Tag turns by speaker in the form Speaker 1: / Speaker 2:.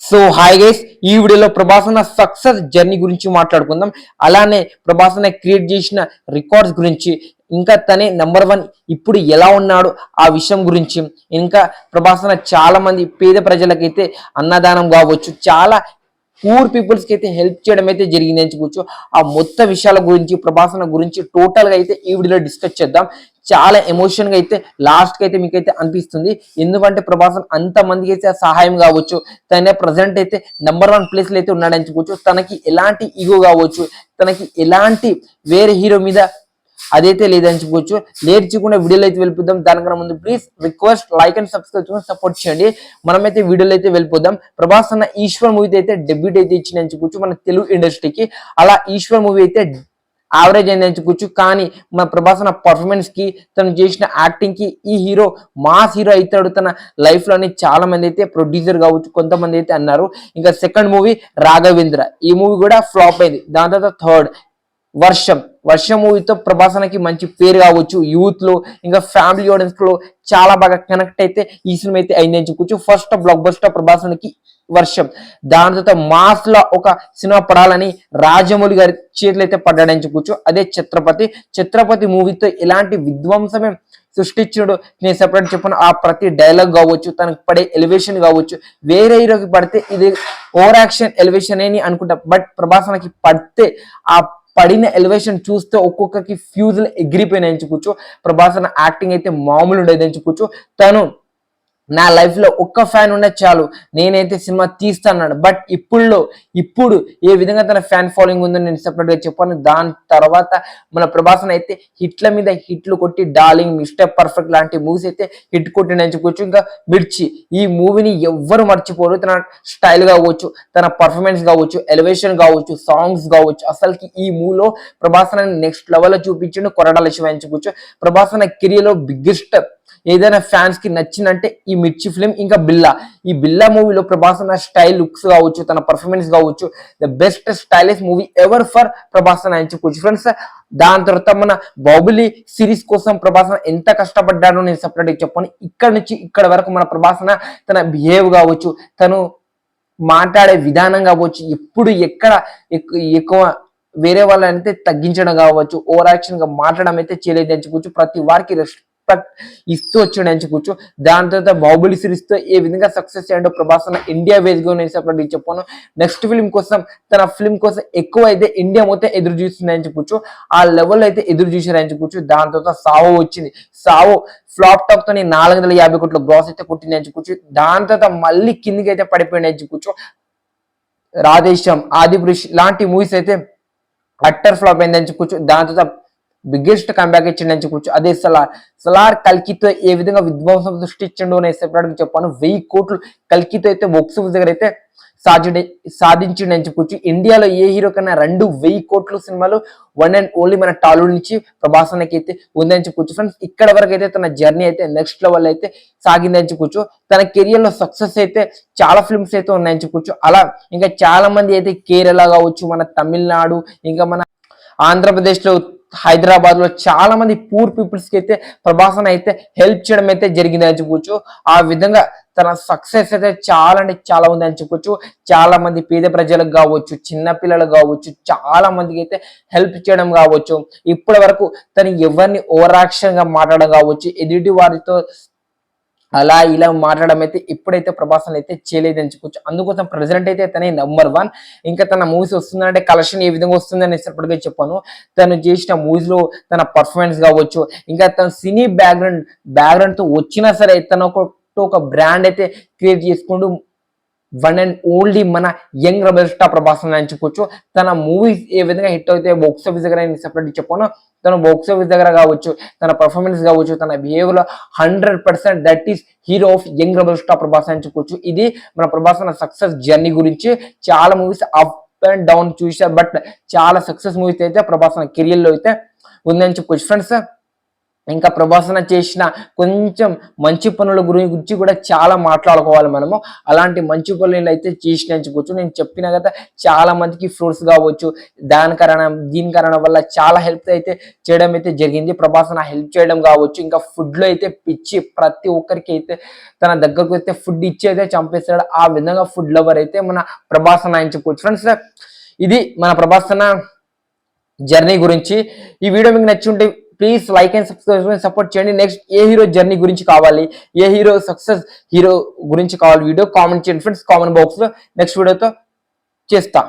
Speaker 1: So hi guys ఈ వీడియోలో ప్రభాసన success journey గురించి మాట్లాడుకుందాం. అలానే ప్రభాసన క్రియేట్ చేసిన రికార్డ్స్ గురించి ఇంకా తనే నెంబర్ వన్ ఇప్పుడు ఎలా ఉన్నాడు ఆ విషయం గురించి ఇంకా ప్రభాసన చాలా మంది పేద ప్రజలకైతే అన్నదానం కావచ్చు చాలా పూర్ పీపుల్స్కి అయితే హెల్ప్ చేయడం అయితే జరిగింది అని చెప్పొచ్చు. ఆ మొత్తం విషయాల గురించి ప్రభాసన గురించి టోటల్గా అయితే ఈ వీడియోలో డిస్కస్ చేద్దాం. చాలా ఎమోషన్గా అయితే లాస్ట్కి అయితే మీకైతే అనిపిస్తుంది. ఎందుకంటే ప్రభాసన్ అంత మందికి అయితే సహాయం కావచ్చు. తనే ప్రజెంట్ అయితే నెంబర్ వన్ ప్లేస్లో అయితే ఉన్నాడని చెప్పొచ్చు. తనకి ఎలాంటి ఈగో కావచ్చు. తనకి ఎలాంటి వేరే హీరో మీద అదైతే లేదని చెప్పుకోవచ్చు నేర్చుకునే వీడియోలు అయితే వెళ్ళిపోదాం. దానికన్నా ముందు please request like and subscribe చేసుకుని సపోర్ట్ చేయండి. మనమైతే వీడియోలు అయితే వెళ్ళిపోదాం. ప్రభాస్ అన్న ఈశ్వర్ మూవీ అయితే డెబ్యూట్ అయితే ఇచ్చిందని చెప్పుకోవచ్చు మన తెలుగు ఇండస్ట్రీకి అలా ఈశ్వర్ మూవీ అయితే యావరేజ్ అయిందని చెప్పొచ్చు. కానీ మన ప్రభాస్ అన్న పర్ఫార్మెన్స్కి తను చేసిన యాక్టింగ్కి ఈ హీరో మాస్ హీరో అవుతాడు తన లైఫ్లోని చాలా మంది అయితే ప్రొడ్యూసర్ కావచ్చు కొంతమంది అయితే అన్నారు. ఇంకా సెకండ్ మూవీ రాఘవేంద్ర. ఈ మూవీ కూడా ఫ్లాప్ అయింది. దాని తర్వాత థర్డ్ వర్షం. వర్షం మూవీతో ప్రభాసనకి మంచి పేరు కావచ్చు. యూత్లో ఇంకా ఫ్యామిలీ ఆడియన్స్లో చాలా బాగా కనెక్ట్ అయితే ఈ సినిమా అయితే అయిందని చెప్పుకోవచ్చు ఫస్ట్ బ్లాక్ బస్టర్ ప్రభాసనకి వర్షం. దాని తర్వాత మాస్లో ఒక సినిమా పడాలని రాజమౌళి గారి చేతులు అయితే పడ్డాడని చెప్పుకోవచ్చు అదే ఛత్రపతి. ఛత్రపతి మూవీతో ఎలాంటి విధ్వంసమే సృష్టించుడు నేను సెపరేట్ చెప్పాను. ఆ ప్రతి డైలాగ్ కావచ్చు తనకు పడే ఎలివేషన్ కావచ్చు వేరే హీరోకి పడితే ఇది ఓవర్ యాక్షన్ ఎలివేషన్ అని అనుకుంటా. బట్ ప్రభాసనకి పడితే ఆ పడిన ఎలివేషన్ చూస్తే ఒక్కొక్కకి ఫ్యూజులు ఎగిరిపోయినాయని చెప్పొచ్చు. అన్న యాక్టింగ్ అయితే మామూలు ఉండేది చెప్పొచ్చు. తను నా లైఫ్లో ఒక్క ఫ్యాన్ ఉండే చాలు. నేనైతే సినిమా తీస్తాన్నాడు బట్ ఇప్పుడు ఇప్పుడు ఏ విధంగా తన ఫ్యాన్ ఫాలోయింగ్ ఉందో నేను సెపరేట్గా చెప్పాను. దాని తర్వాత మన ప్రభాసన్ అయితే హిట్ల మీద హిట్లు కొట్టి డార్లింగ్ మిస్టర్ పర్ఫెక్ట్ లాంటి మూవీస్ అయితే హిట్ కొట్టిండని చెప్పొచ్చు. ఇంకా మిర్చి ఈ మూవీని ఎవ్వరు మర్చిపోరు. తన స్టైల్ కావచ్చు తన పర్ఫార్మెన్స్ కావచ్చు ఎలివేషన్ కావచ్చు సాంగ్స్ కావచ్చు. అసలుకి ఈ మూవీలో ప్రభాసన నెక్స్ట్ లెవెల్లో చూపించండి కొరడాల శివ అని ప్రభాసన కెరియర్లో బిగ్గెస్ట్ ఏదైనా ఫ్యాన్స్కి నచ్చిందంటే ఈ మిర్చి ఫిలిం ఇంకా బిల్లా. ఈ బిల్లా మూవీలో ప్రభాస్ అన్న స్టైల్ లుక్స్ కావచ్చు తన పర్ఫార్మెన్స్ కావచ్చు the best stylish movie ever for Prabhas అన్న అని చెప్పొచ్చు ఫ్రెండ్స్ దాని తర్వాత మన బాబులి సిరీస్ కోసం ప్రభాస్ అన్న ఎంత కష్టపడ్డాడో నేను సపరేట్ చెప్పాను. ఇక్కడ నుంచి ఇక్కడ వరకు మన ప్రభాస్ అన్న తన బిహేవ్ కావచ్చు తను మాట్లాడే విధానం కావచ్చు ఎప్పుడు ఎక్కడ ఎక్కువ వేరే వాళ్ళంటే తగ్గించడం కావచ్చు ఓవర్ యాక్షన్గా మాట్లాడడం అయితే చేయలేదు అని చెప్పొచ్చు ప్రతి వారికి రెస్పెక్ట్ ఇస్తూ వచ్చాడు అని చెప్పొచ్చు. దాని తర్వాత బాహుబలి సిరీస్తో ఏ విధంగా సక్సెస్ అయ్యాడో ప్రభాస్ అన్న ఇండియా వేస్ నేను చెప్పాను. నెక్స్ట్ ఫిల్మ్ కోసం తన ఫిల్మ్ కోసం ఎక్కువ అయితే ఇండియా మొత్తం ఎదురు చూస్తుందని చెప్పొచ్చు. ఆ లెవెల్ అయితే ఎదురు చూసారని చెప్పొచ్చు. దాని తర్వాత సావో వచ్చింది. సావో ఫ్లాప్ టాప్తో నాలుగు వందల యాభై కోట్ల గ్రాస్ అయితే కొట్టింది అని చెప్పొచ్చు. దాని తర్వాత మళ్ళీ కిందికి అయితే పడిపోయింది అని చెప్పొచ్చు. రాధేశ్యామ్ ఆదిపురుష్ లాంటి మూవీస్ అయితే అట్టర్ ఫ్లాప్ అయిందని చెప్పొచ్చు. దాని తర్వాత బిగ్గెస్ట్ కంబ్యాక్ ఇచ్చిండని చెప్పొచ్చు. అదే సలార్ సలార్ కల్కితో ఏ విధంగా విధ్వంసం సృష్టించండు అని సెపరేట్ చెప్పాను. వెయ్యి కోట్లు కల్కితో అయితే బొక్స్ దగ్గర అయితే సాధించి అని చెప్పొచ్చు. ఇండియాలో ఏ హీరో కన్నా రెండు వెయ్యి కోట్లు సినిమాలు వన్ అండ్ ఓన్లీ మన టాలీవుడ్ నుంచి ప్రభాస్ అన్నకి అయితే ఉందని చెప్పొచ్చు. ఫ్రెండ్స్ ఇక్కడ వరకు అయితే తన జర్నీ అయితే నెక్స్ట్ లెవెల్ అయితే సాగిందని చెప్పొచ్చు. తన కెరియర్లో సక్సెస్ అయితే చాలా ఫిల్మ్స్ అయితే ఉన్నాయని చెప్పొచ్చు. అలా ఇంకా చాలా మంది అయితే కేరళ కావచ్చు మన తమిళనాడు ఇంకా మన ఆంధ్రప్రదేశ్లో హైదరాబాద్లో చాలా మంది పూర్ పీపుల్స్కి అయితే ప్రభాసన్ అయితే హెల్ప్ చేయడం అయితే జరిగింది అని చెప్పుకోవచ్చు ఆ విధంగా తన సక్సెస్ అయితే చాలా అంటే చాలా ఉంది అని చెప్పుకోవచ్చు చాలా మంది పేద ప్రజలకు కావచ్చు చిన్నపిల్లలు కావచ్చు చాలా మందికి అయితే హెల్ప్ చేయడం కావచ్చు. ఇప్పటి వరకు తను ఎవరిని ఓవరాక్షన్గా మాట్లాడడం కావచ్చు ఎదుటి వారితో అలా ఇలా మాట్లాడడం అయితే ఇప్పుడైతే ప్రభాసం అయితే చేయలేదని చెప్పొచ్చు. అందుకోసం ప్రెసిడెంట్ అయితే తనే నెంబర్ వన్ ఇంకా తన మూవీస్ వస్తుందంటే కలెక్షన్ ఏ విధంగా వస్తుందని ఇప్పటికే చెప్పాను. తను చేసిన మూవీస్లో తన పర్ఫార్మెన్స్ కావచ్చు ఇంకా తన సినీ బ్యాక్గ్రౌండ్ బ్యాక్గ్రౌండ్తో వచ్చినా సరే తన ఒక ఒక బ్రాండ్ అయితే క్రియేట్ చేసుకుంటూ వన్ అండ్ ఓన్లీ మన యంగ్ రెబల్ స్టార్ ప్రభాస్ అని చెప్పుకోవచ్చు తన మూవీస్ ఏ విధంగా హిట్ అయితే బాక్స్ ఆఫీస్ దగ్గర నేను సెపరేట్ చెప్పాను. తన బాక్స్ ఆఫీస్ దగ్గర కావచ్చు తన పర్ఫార్మెన్స్ కావచ్చు తన behaviour hundred percent that is hero of young rebel star Prabhas అని చెప్పుకోవచ్చు ఇది మన ప్రభాస్ అన్న సక్సెస్ జర్నీ గురించి చాలా మూవీస్ అప్ అండ్ డౌన్ చూసారు బట్ చాలా సక్సెస్ మూవీస్ అయితే ప్రభాస్ అన్న కెరియర్లో అయితే ఉందని చెప్పుకోవచ్చు ఫ్రెండ్స్ ఇంకా ప్రభాసన చేసిన కొంచెం మంచి పనుల గురించి కూడా చాలా మాట్లాడుకోవాలి మనము. అలాంటి మంచి పనులు అయితే చేసిన నేను చెప్పిన కదా చాలా మందికి ఫ్రూట్స్ కావచ్చు దాని కారణం దీని కారణం వల్ల చాలా హెల్ప్ అయితే చేయడం అయితే జరిగింది. ప్రభాసన హెల్ప్ చేయడం కావచ్చు ఇంకా ఫుడ్లో అయితే పిచ్చి ప్రతి ఒక్కరికి అయితే తన దగ్గరకు అయితే ఫుడ్ ఇచ్చి అయితే చంపేస్తాడు. ఆ విధంగా ఫుడ్ లవర్ అయితే మన ప్రభాసన ఎంచుకోవచ్చు. ఫ్రెండ్స్ ఇది మన ప్రభాసన జర్నీ గురించి. ఈ వీడియో మీకు నచ్చి ఉంటే please like and subscribe support చేయండి. నెక్స్ట్ ఏ హీరో జర్నీ గురించి కావాలి? ఏ హీరో సక్సెస్ హీరో గురించి కావాలి? వీడియో కామెంట్ చేయండి ఫ్రెండ్స్ కామెంట్ బాక్స్లో. నెక్స్ట్ వీడియోతో చేస్తా.